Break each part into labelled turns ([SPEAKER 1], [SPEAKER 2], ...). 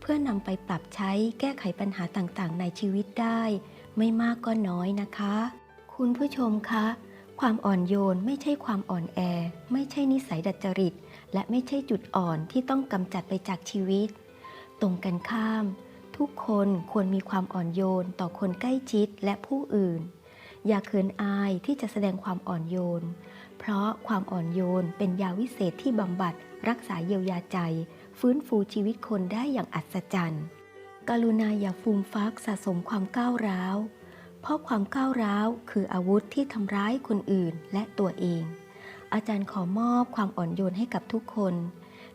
[SPEAKER 1] เพื่อนำไปปรับใช้แก้ไขปัญหาต่างๆ ในชีวิตได้ ไม่มากก็น้อยนะคะ คุณผู้ชมคะ ความอ่อนโยนไม่ใช่ความอ่อนแอ ไม่ใช่นิสัยดัดจริต และไม่ใช่จุดอ่อนที่ต้องกำจัดไปจากชีวิต ตรงกันข้าม ทุกคนควรมีความอ่อนโยนต่อคนใกล้ชิดและผู้อื่น อย่าเขินอายที่จะแสดงความอ่อนโยน เพราะความอ่อนโยนเป็นยาวิเศษที่บำบัดรักษาเยียวยาใจ ฟื้นฟูชีวิตคนได้อย่างอัศจรรย์ กรุณาอย่าฟูมฟักสะสมความก้าวร้าว เพราะความก้าวร้าวคืออาวุธที่ทำร้ายคนอื่นและตัวเอง อาจารย์ขอมอบความอ่อนโยนให้กับทุกคน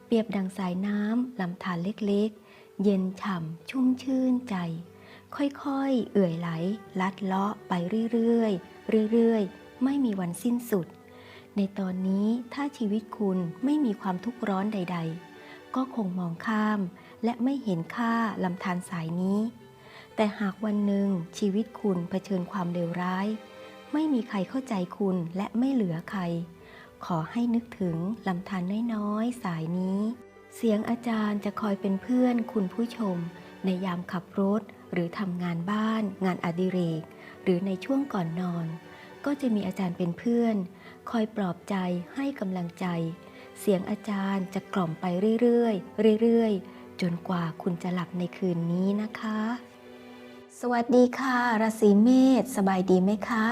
[SPEAKER 1] เปรียบดังสายน้ำลำธารเล็กๆ เย็นฉ่ำชุ่มชื่นใจ ค่อยๆ เอื่อยไหล ลัดเลาะไปเรื่อยๆ เรื่อยๆ ไม่มีวันสิ้นสุดในตอนนี้ถ้าชีวิตคุณไม่มีความทุกข์ร้อนใด ๆ ก็คงมองข้าม และไม่เห็นค่าลำธารสายนี้ แต่หากวันหนึ่งชีวิตคุณเผชิญความเลวร้าย ไม่มีใครเข้าใจคุณและไม่เหลือใคร ขอให้นึกถึงลำธารน้อยๆ สายนี้ เสียงอาจารย์จะคอยเป็นเพื่อนคุณผู้ชม ในยามขับรถ หรือทำงานบ้าน งานอดิเรก หรือในช่วงก่อนนอน ก็จะมีอาจารย์เป็นเพื่อน คอยปลอบใจให้กำลังใจ เสียงอาจารย์จะกล่อมไปเรื่อยๆ เรื่อยๆ จนกว่าคุณจะหลับในคืนนี้นะคะ สวัสดีค่ะ ราศีเมษสบายดีไหมคะ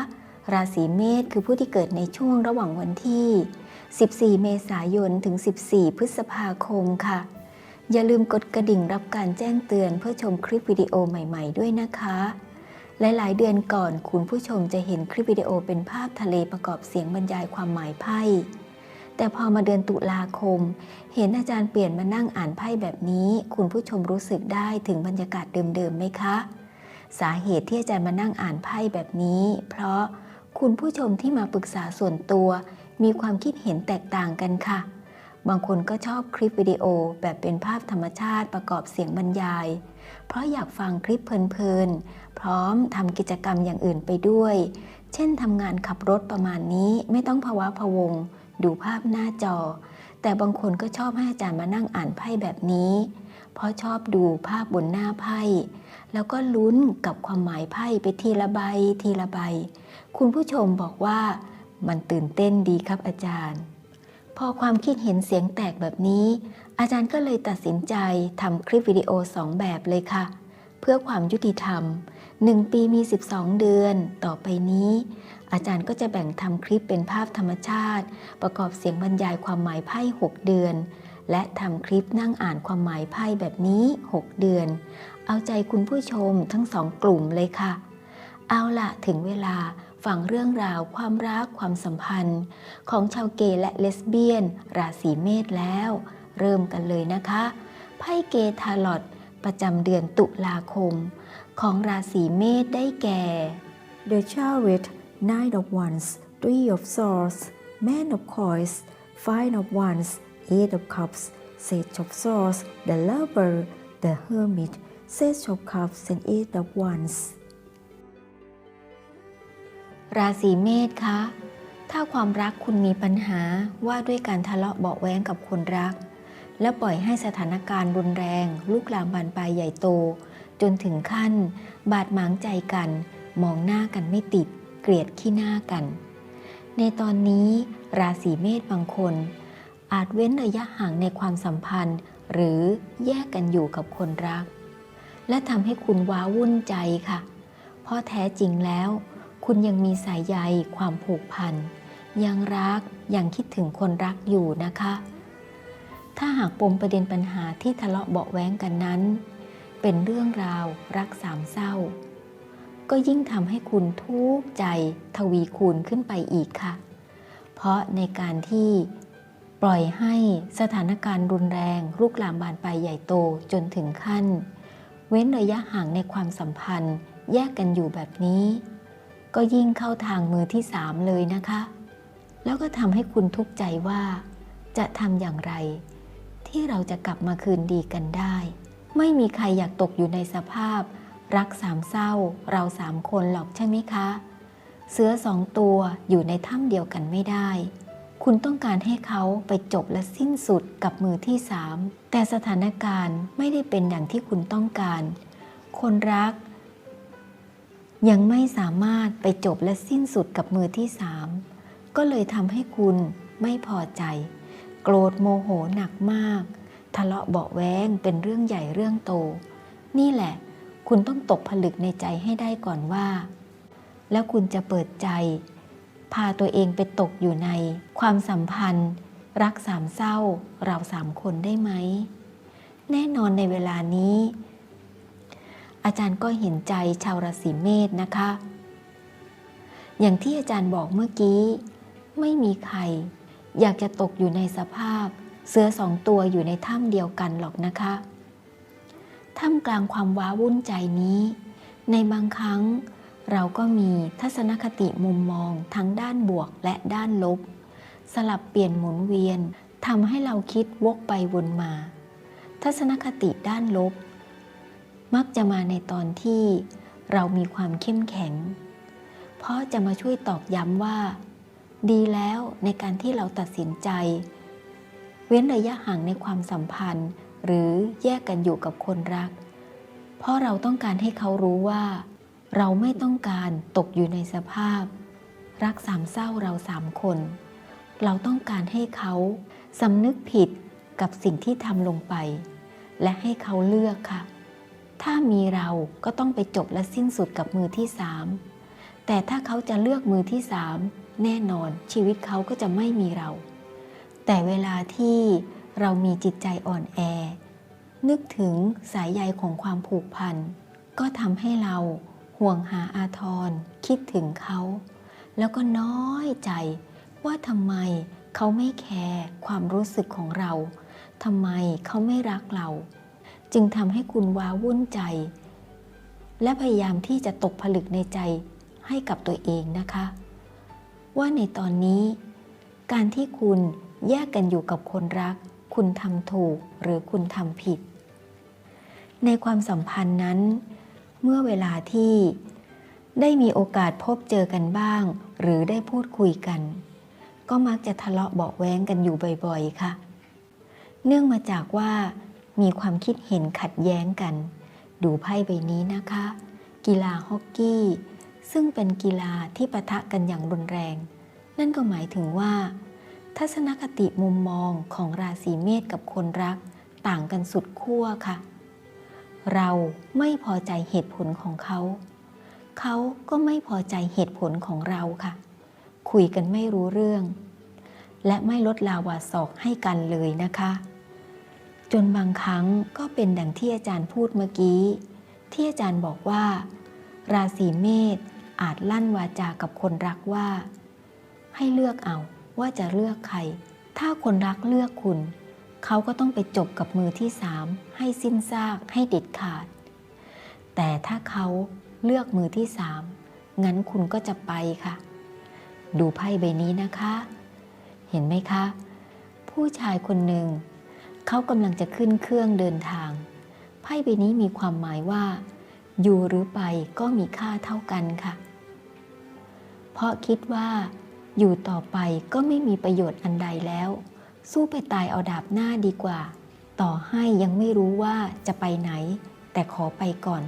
[SPEAKER 1] ราศีเมษคือผู้ที่เกิดในช่วงระหว่างวันที่ 14 เมษายนถึง 14 พฤษภาคมค่ะ อย่าลืมกดกระดิ่งรับการแจ้งเตือนเพื่อชมคลิปวิดีโอใหม่ ๆ ด้วยนะคะหลาย ๆ เดือนก่อนคุณผู้ชมจะเห็นคลิปวิดีโอเป็นภาพทะเลประกอบเสียงบรรยายความหมายไพ่ แต่พอมาเดือนตุลาคม เห็นอาจารย์เปลี่ยนมานั่งอ่านไพ่แบบนี้ คุณผู้ชมรู้สึกได้ถึงบรรยากาศเดิมๆไหมคะ สาเหตุที่อาจารย์มานั่งอ่านไพ่แบบนี้ เพราะคุณผู้ชมที่มาปรึกษาส่วนตัว มีความคิดเห็นแตกต่างกันค่ะ บางคนก็ชอบคลิปวิดีโอแบบเป็นภาพธรรมชาติประกอบเสียงบรรยาย เพราะอยากฟังคลิปเพลินๆ พร้อมทำกิจกรรมอย่างอื่นไปด้วย เช่นทำงานขับรถประมาณนี้ไม่ต้องภาวะพะวง ดูภาพหน้าจอ แต่บางคนก็ชอบให้อาจารย์มานั่งอ่านไพ่แบบนี้ เพราะชอบดูภาพบนหน้าไพ่ แล้วก็ลุ้นกับความหมายไพ่ไปทีละใบทีละใบ คุณผู้ชมบอกว่ามันตื่นเต้นดีครับอาจารย์ พอความคิดเห็นเสียงแตกแบบนี้ อาจารย์ก็เลยตัดสินใจทำคลิปวิดีโอ2แบบเลยค่ะ เพื่อความยุติธรรม 1 ปีมี 12 เดือน ต่อไปนี้ อาจารย์ก็จะแบ่งทำคลิปเป็นภาพธรรมชาติ ประกอบเสียงบรรยายความหมายไพ่ 6 เดือน และทำคลิปนั่งอ่านความหมายไพ่แบบนี้ 6 เดือน เอาใจคุณผู้ชมทั้งสองกลุ่มเลยค่ะ เอาละถึงเวลาฟังเรื่องราวความรักความสัมพันธ์ ของชาวเกย์และเลสเบี้ยน ราศีเมษแล้ว เริ่มกันเลยนะคะไพ่เกย์ทาลอตประจำเดือนตุลาคม ของราศีเมษได้แก่
[SPEAKER 2] The Chariot, Nine of Wands, Three of Swords, Man of Coins, Five of Wands, Eight of Cups, Sage of Swords, The Lover, The Hermit, Sage of Cups, and Eight of Wands.
[SPEAKER 1] ราศีเมษคะ ถ้าความรักคุณมีปัญหาว่าด้วยการทะเลาะเบาแว้งกับคนรัก และปล่อยให้สถานการณ์รุนแรง ลุกลามบานปลายใหญ่โต จนถึงขั้น บาดหมางใจกัน มองหน้ากันไม่ติด เกลียดขี้หน้ากัน ในตอนนี้ราศีเมษบางคน อาจเว้นระยะห่างในความสัมพันธ์ หรือแยกกันอยู่กับคนรัก และทำให้คุณว้าวุ่นใจค่ะ เพราะแท้จริงแล้ว คุณยังมีสายใยความผูกพัน ยังรักยังคิดถึงคนรักอยู่นะคะ ถ้าหากปมประเด็นปัญหาที่ทะเลาะเบาแว้งกันนั้น เป็นเรื่องราวรักสามเศร้า ก็ยิ่งทำให้คุณทุกข์ใจทวีคูณขึ้นไปอีกค่ะ เพราะในการที่ปล่อยให้สถานการณ์รุนแรงลุกลามบานปลายใหญ่โตจนถึงขั้น เว้นระยะห่างในความสัมพันธ์ แยกกันอยู่แบบนี้ ก็ยิ่งเข้าทางมือที่สามเลยนะคะ แล้วก็ทำให้คุณทุกข์ใจว่า จะทำอย่างไร ที่เราจะกลับมาคืนดีกันได้ ไม่มีใครอยากตกอยู่ในสภาพ รักสามเศร้าเราสามคนหรอกใช่ไหมคะ เสือสองตัวอยู่ในถ้ำเดียวกันไม่ได้ คุณต้องการให้เขาไปจบและสิ้นสุดกับมือที่สามแต่สถานการณ์ไม่ได้เป็นอย่างที่คุณต้องการ คนรัก ยังไม่สามารถไปจบและสิ้นสุดกับมือที่สามก็เลยทำให้คุณไม่พอใจ โกรธโมโหหนักมาก ทะเลาะเบาแวงเป็นเรื่องใหญ่เรื่องโต นี่แหละ คุณต้องตกผลึกในใจให้ได้ก่อนว่า แล้วคุณจะเปิดใจ พาตัวเองไปตกอยู่ในความสัมพันธ์ รักสามเศร้า เราสามคนได้ไหม แน่นอนในเวลานี้ อาจารย์ก็เห็นใจชาวราศีเมษนะคะ อย่างที่อาจารย์บอกเมื่อกี้ ไม่มีใคร อยากจะตกอยู่ในสภาพ เสือสองตัวอยู่ในถ้ำเดียวกันหรอกนะคะ ท่ามกลางความว้าวุ่นใจนี้ ในบางครั้ง เราก็มีทัศนคติมุมมองทั้งด้านบวกและด้านลบ สลับเปลี่ยนหมุนเวียนทำให้เราคิดวกไปวนมา ทัศนคติด้านลบ มักจะมาในตอนที่เรามีความเข้มแข็ง เพราะจะมาช่วยตอกย้ำว่า ดีแล้วในการที่เราตัดสินใจ เว้นระยะห่างในความสัมพันธ์ หรือแยกกันอยู่กับคนรัก เพราะเราต้องการให้เขารู้ว่า เราไม่ต้องการตกอยู่ในสภาพ รักสามเศร้าเราสามคน เราต้องการให้เขาสำนึกผิดกับสิ่งที่ทำลงไป และให้เขาเลือกค่ะ ถ้ามีเราก็ต้องไปจบและสิ้นสุดกับมือที่สามแต่ถ้าเขาจะเลือกมือที่สามแน่นอนชีวิตเขาก็จะไม่มีเรา แต่เวลาที่ เรามีจิตใจอ่อนแอ นึกถึงสายใยของความผูกพัน ก็ทำให้เราห่วงหาอาทร คิดถึงเขา แล้วก็น้อยใจว่าทำไมเขาไม่แคร์ความรู้สึกของเราทำไมเขาไม่รักเรา จึงทำให้คุณว้าวุ่นใจ และพยายามที่จะตกผลึกในใจให้กับตัวเองนะคะ ว่าในตอนนี้ การที่คุณแยกกันอยู่กับคนรัก คุณทำถูกหรือคุณทำผิด ในความสัมพันธ์นั้น เมื่อเวลาที่ได้มีโอกาสพบเจอกันบ้าง หรือได้พูดคุยกัน ก็มักจะทะเลาะเบาแว้งกันอยู่บ่อยๆ ค่ะ เนื่องมาจากว่า มีความคิดเห็นขัดแย้งกัน ดูไพ่ใบนี้นะคะ กีฬาฮอกกี้ ซึ่งเป็นกีฬาที่ปะทะกันอย่างรุนแรง นั่นก็หมายถึงว่า ทัศนคติมุมมองของราศีเมษกับคนรัก ต่างกันสุดขั้วค่ะ เราไม่พอใจเหตุผลของเขา เขาก็ไม่พอใจเหตุผลของเราค่ะ คุยกันไม่รู้เรื่อง และไม่ลดลาวาศอกให้กันเลยนะคะ จนบางครั้งก็เป็นดังที่อาจารย์พูดเมื่อกี้ ที่อาจารย์บอกว่า ราศีเมษอาจลั่นวาจากับคนรักว่า ให้เลือกเอา ว่าจะเลือกใคร ถ้าคนรักเลือกคุณ เขาก็ต้องไปจบกับมือที่สามให้สิ้นซากให้เด็ดขาด แต่ถ้าเขาเลือกมือที่สามงั้นคุณก็จะไปค่ะ ดูไพ่ใบนี้นะคะ เห็นไหมคะ ผู้ชายคนหนึ่ง เขากำลังจะขึ้นเครื่องเดินทาง ไพ่ใบนี้มีความหมายว่า อยู่หรือไปก็มีค่าเท่ากันค่ะ เพราะคิดว่า อยู่ต่อไปก็ไม่มีประโยชน์อันใดแล้ว สู้ไปตายเอาดาบหน้าดีกว่า ต่อให้ยังไม่รู้ว่าจะไปไหน แต่ขอไปก่อน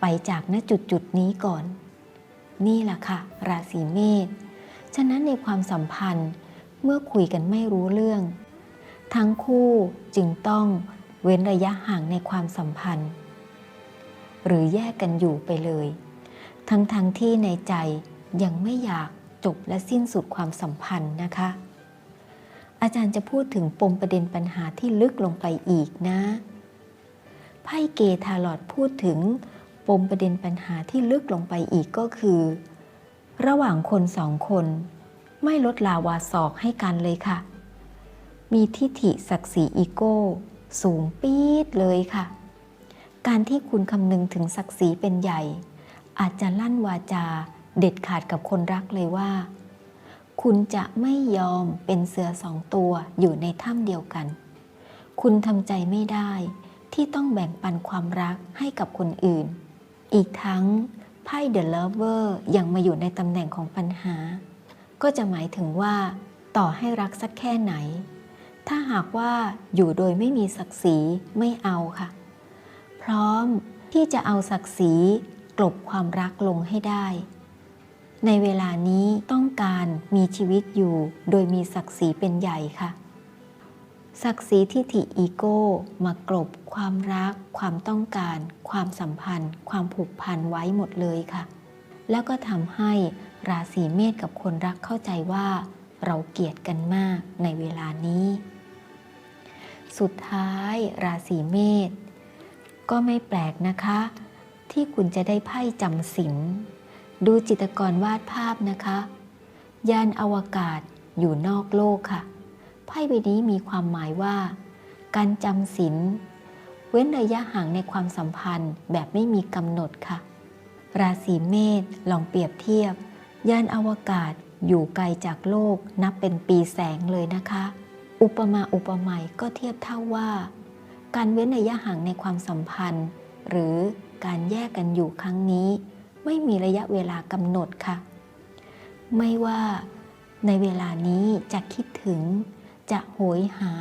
[SPEAKER 1] ไปจากณจุดจุดนี้ก่อน นี่แหละค่ะ ราศีเมษฉะนั้นในความสัมพันธ์เมื่อคุยกันไม่รู้เรื่อง ทั้งคู่จึงต้องเว้นระยะห่างในความสัมพันธ์ หรือแยกกันอยู่ไปเลย ทั้งๆทที่ในใจยังไม่อยาก จบและสิ้นสุดความสัมพันธ์นะคะ อาจารย์จะพูดถึงปมประเด็นปัญหาที่ลึกลงไปอีกนะ ไพ่เกทาลอดพูดถึงปมประเด็นปัญหาที่ลึกลงไปอีกก็คือ ระหว่างคนสองคน ไม่ลดลาวาศอกให้กันเลยค่ะ มีทิฐิศักดิ์ศรีอีโก้ สูงปี๊ดเลยค่ะ การที่คุณคำนึงถึงศักดิ์ศรีเป็นใหญ่ อาจจะลั่นวาจา เด็ดขาดกับคนรักเลยว่า คุณจะไม่ยอมเป็นเสือสองตัวอยู่ในถ้ำเดียวกัน คุณทำใจไม่ได้ที่ต้องแบ่งปันความรักให้กับคนอื่น อีกทั้งไพ่ The Lover ยังมาอยู่ในตำแหน่งของปัญหา ก็จะหมายถึงว่า ต่อให้รักสักแค่ไหน ถ้าหากว่าอยู่โดยไม่มีศักดิ์ศรีไม่เอาค่ะ พร้อมที่จะเอาศักดิ์ศรีกลบความรักลงให้ได้ ในเวลานี้ต้องการมีชีวิตอยู่โดยมีศักดิ์ศรีเป็นใหญ่ค่ะ ศักดิ์ศรีทิฐิอีโก้ มากลบ ความรัก ความต้องการ ความสัมพันธ์ ความผูกพันไว้หมดเลยค่ะ แล้วก็ทำให้ราศีเมษกับคนรักเข้าใจว่า เราเกลียดกันมากในเวลานี้ สุดท้ายราศีเมษก็ไม่แปลกนะคะ ที่คุณจะได้ไพ่จำศีล ดูจิตกรวาดภาพนะคะ ยานอวกาศอยู่นอกโลกค่ะ ไพ่ใบนี้มีความหมายว่า การจำศีลเว้นระยะห่างในความสัมพันธ์แบบไม่มีกำหนดค่ะ ราศีเมษลองเปรียบเทียบ ยานอวกาศอยู่ไกลจากโลกนับเป็นปีแสงเลยนะคะ อุปมาอุปไมยก็เทียบเท่าว่า การเว้นระยะห่างในความสัมพันธ์ หรือการแยกกันอยู่ครั้งนี้ ไม่มีระยะเวลากำหนดค่ะ ไม่ว่าในเวลานี้จะคิดถึง จะโหยหา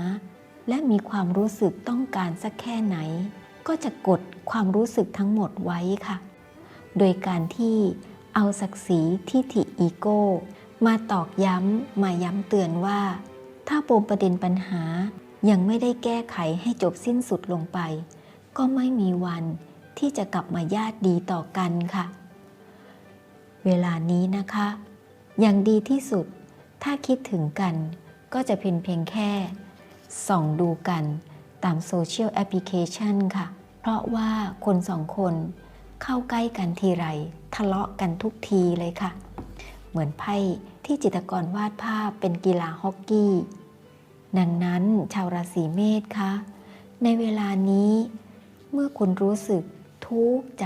[SPEAKER 1] และมีความรู้สึกต้องการสักแค่ไหน ก็จะกดความรู้สึกทั้งหมดไว้ค่ะ โดยการที่เอาศักดิ์ศรีทิฐิอีโก้ มาตอกย้ำมาย้ำเตือนว่า ถ้าปมประเด็นปัญหายังไม่ได้แก้ไขให้จบสิ้นสุดลงไป ก็ไม่มีวันที่จะกลับมาญาติดีต่อกันค่ะ เวลานี้นะคะ อย่างดีที่สุดถ้าคิดถึงกันก็จะเพียงเพียงแค่ ส่องดูกันตามโซเชียลแอปพลิเคชันค่ะ เพราะว่าคนสองคนเข้าใกล้กันทีไร ทะเลาะกันทุกทีเลยค่ะ เหมือนไพ่ที่จิตรกรวาดภาพเป็นกีฬาฮอกกี้ ดังนั้นชาวราศีเมษคะในเวลานี้ เมื่อคุณรู้สึก ทุกข์ใจ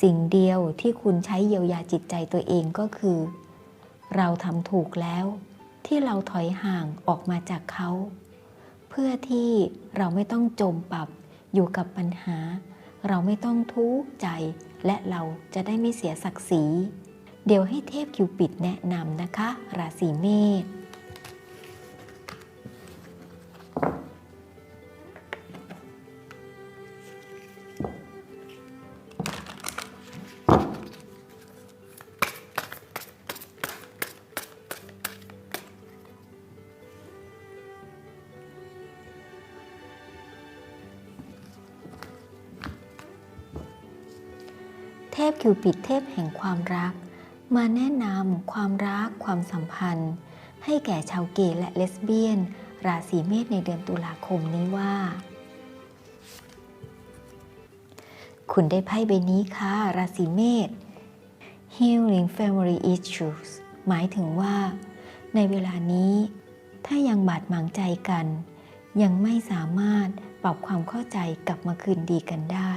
[SPEAKER 1] สิ่งเดียวที่คุณใช้เยียวยาจิตใจตัวเองก็คือ เราทำถูกแล้วที่เราถอยห่างออกมาจากเขา เพื่อที่เราไม่ต้องจมปรับอยู่กับปัญหา เราไม่ต้องทุกข์ใจ และเราจะได้ไม่เสียศักดิ์ศรี เดี๋ยวให้เทพคิวปิดแนะนำนะคะ ราศีเมษ พคิวปิดเทพแห่งความรัก มาแนะนำความรักความสัมพันธ์ ให้แก่ชาวเกย์และเลสเบี้ยน ราศีเมษในเดือนตุลาคมนี้ว่า คุณได้ไพ่ใบนี้ค่ะ ราศีเมษ healing family issues หมายถึงว่า ในเวลานี้ ถ้ายังบาดหมางใจกัน ยังไม่สามารถปรับความเข้าใจกลับมาคืนดีกันได้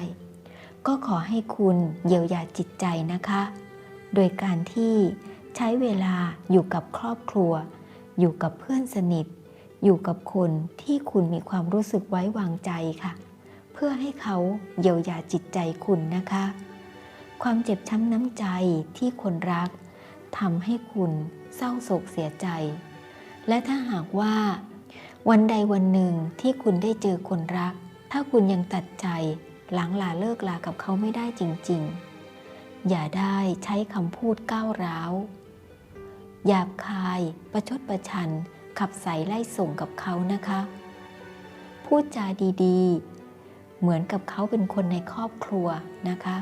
[SPEAKER 1] ก็ขอให้คุณเยียวยาจิตใจนะคะ โดยการที่ใช้เวลาอยู่กับครอบครัว อยู่กับเพื่อนสนิท อยู่กับคนที่คุณมีความรู้สึกไว้วางใจค่ะ เพื่อให้เขาเยียวยาจิตใจคุณนะคะ ความเจ็บช้ำน้ำใจที่คนรักทำให้คุณเศร้าโศกเสียใจ และถ้าหากว่า วันใดวันหนึ่งที่คุณได้เจอคนรัก ถ้าคุณยังตัดใจ หลังลาเลิกลากับเขาไม่ได้จริงๆ อย่าได้ใช้คำพูดก้าวร้าว หยาบคาย ประชดประชัน ขับใส่ไล่ส่งกับเขานะคะ พูดจาดีๆ เหมือนกับเขาเป็นคนในครอบครัวนะคะ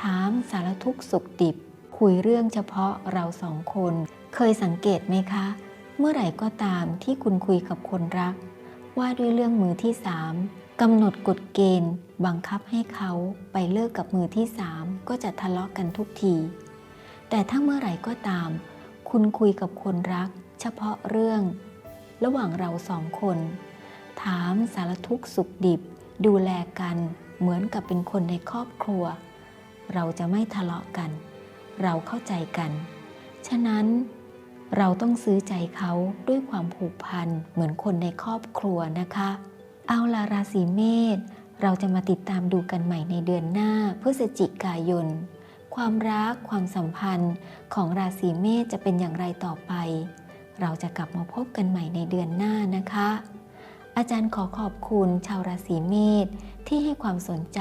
[SPEAKER 1] ถามสารทุกสุขดิบ คุยเรื่องเฉพาะเราสองคน เคยสังเกตไหมคะ เมื่อไหร่ก็ตามที่คุณคุยกับคนรัก ว่าด้วยเรื่องมือที่สาม กำหนดกฎเกณฑ์ บังคับให้เขาไปเลิกกับมือที่สามก็จะทะเลาะกันทุกที แต่ถ้าเมื่อไหร่ก็ตาม คุณคุยกับคนรัก เฉพาะเรื่อง ระหว่างเราสองคน ถามสารทุกข์สุขดิบ ดูแลกันเหมือนกับเป็นคนในครอบครัว เราจะไม่ทะเลาะกัน เราเข้าใจกัน ฉะนั้นเราต้องซื้อใจเขาด้วยความผูกพันเหมือนคนในครอบครัวนะคะ เอาลาราศีเมษเราจะมาติดตามดูกันใหม่ในเดือนหน้าพฤศจิกายน ความรักความสัมพันธ์ของราศีเมษจะเป็นอย่างไรต่อไป เราจะกลับมาพบกันใหม่ในเดือนหน้านะคะ อาจารย์ขอขอบคุณชาวราศีเมษที่ให้ความสนใจ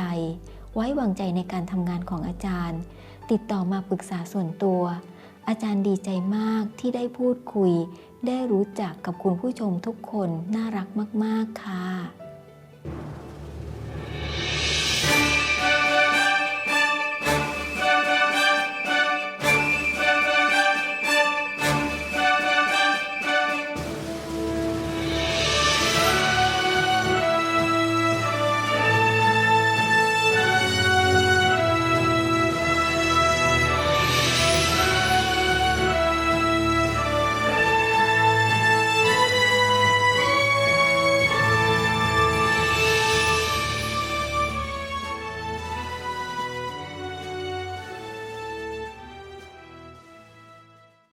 [SPEAKER 1] ไว้วางใจในการทำงานของอาจารย์ ติดต่อมาปรึกษาส่วนตัว อาจารย์ดีใจมากที่ได้พูดคุย ได้รู้จักกับคุณผู้ชมทุกคนน่ารักมาก ๆ ค่ะ